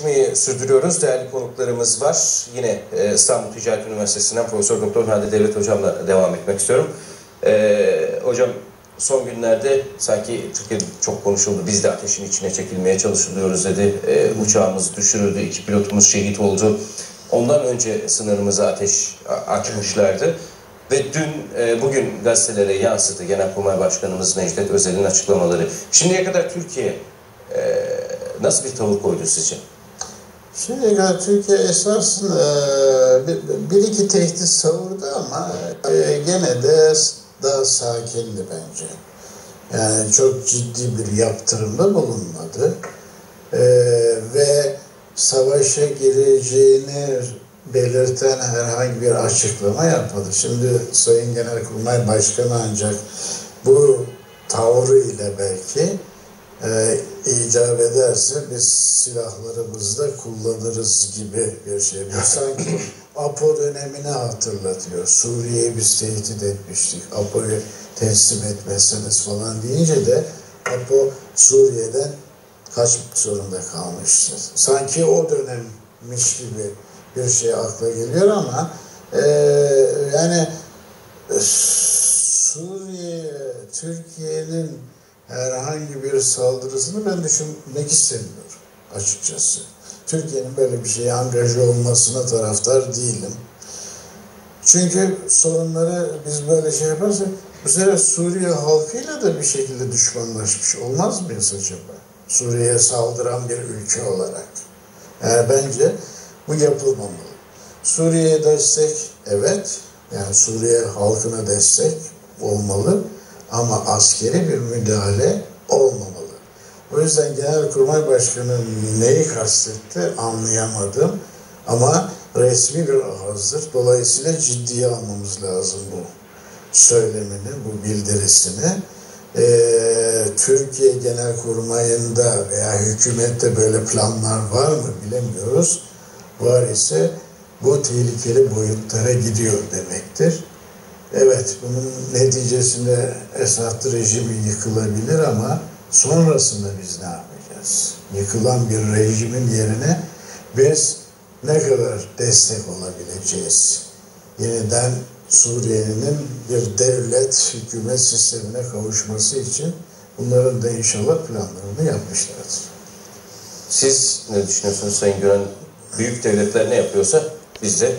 Konuşmayı sürdürüyoruz. Değerli konuklarımız var. Yine e, İstanbul Ticaret Üniversitesi'nden Profesör Doktor Hande Devlet Hocam'la devam etmek istiyorum. E, hocam son günlerde sanki Türkiye'de çok konuşuldu. Biz de ateşin içine çekilmeye çalışılıyoruz dedi. E, uçağımız düşürüldü, iki pilotumuz şehit oldu. Ondan önce sınırımıza ateş açmışlardı. Ve dün, e, bugün gazetelere yansıdı Genelkurmay Başkanımız Necdet Özel'in açıklamaları. Şimdiye kadar Türkiye e, nasıl bir tavır koydu sizce? Şimdiye kadar Türkiye esasında bir, bir iki tehdit savurdu ama e, gene de daha sakindi bence. Yani çok ciddi bir yaptırımda bulunmadı. E, ve savaşa gireceğini belirten herhangi bir açıklama yapmadı. Şimdi Sayın Genelkurmay Başkanı ancak bu tavrı ile belki e, icap ederse biz silahlarımızda kullanırız gibi bir şey. Bu sanki APO dönemini hatırlatıyor. Suriye'yi biz tehdit etmiştik. APO'yu teslim etmezseniz falan deyince de APO Suriye'den kaçmak zorunda kalmıştır. Sanki o dönemmiş gibi bir şey akla geliyor ama e, yani Suriye, Türkiye'nin herhangi bir saldırısını ben düşünmek istemiyorum açıkçası. Türkiye'nin böyle bir şeye angaja olmasına taraftar değilim. Çünkü sorunları biz böyle şey yaparsak bu sefer Suriye halkıyla da bir şekilde düşmanlaşmış olmaz mıyız acaba? Suriye'ye saldıran bir ülke olarak. Yani bence bu yapılmamalı. Suriye'ye destek evet, yani Suriye halkına destek olmalı ama askeri bir müdahale olmamalı. O yüzden Genelkurmay Başkanı neyi kastetti anlayamadım. Ama resmi bir ağızdır. Dolayısıyla ciddiye almamız lazım bu söylemini, bu bildirisini. Ee, Türkiye Genelkurmay'ında veya hükümette böyle planlar var mı bilemiyoruz. Var ise bu tehlikeli boyutlara gidiyor demektir. Evet, bunun neticesinde Esad rejimi yıkılabilir ama sonrasında biz ne yapacağız? Yıkılan bir rejimin yerine biz ne kadar destek olabileceğiz? Yeniden Suriye'nin bir devlet, hükümet sistemine kavuşması için bunların da inşallah planlarını yapmışlardır. Siz ne düşünüyorsunuz Sayın Gören? Büyük devletler ne yapıyorsa biz de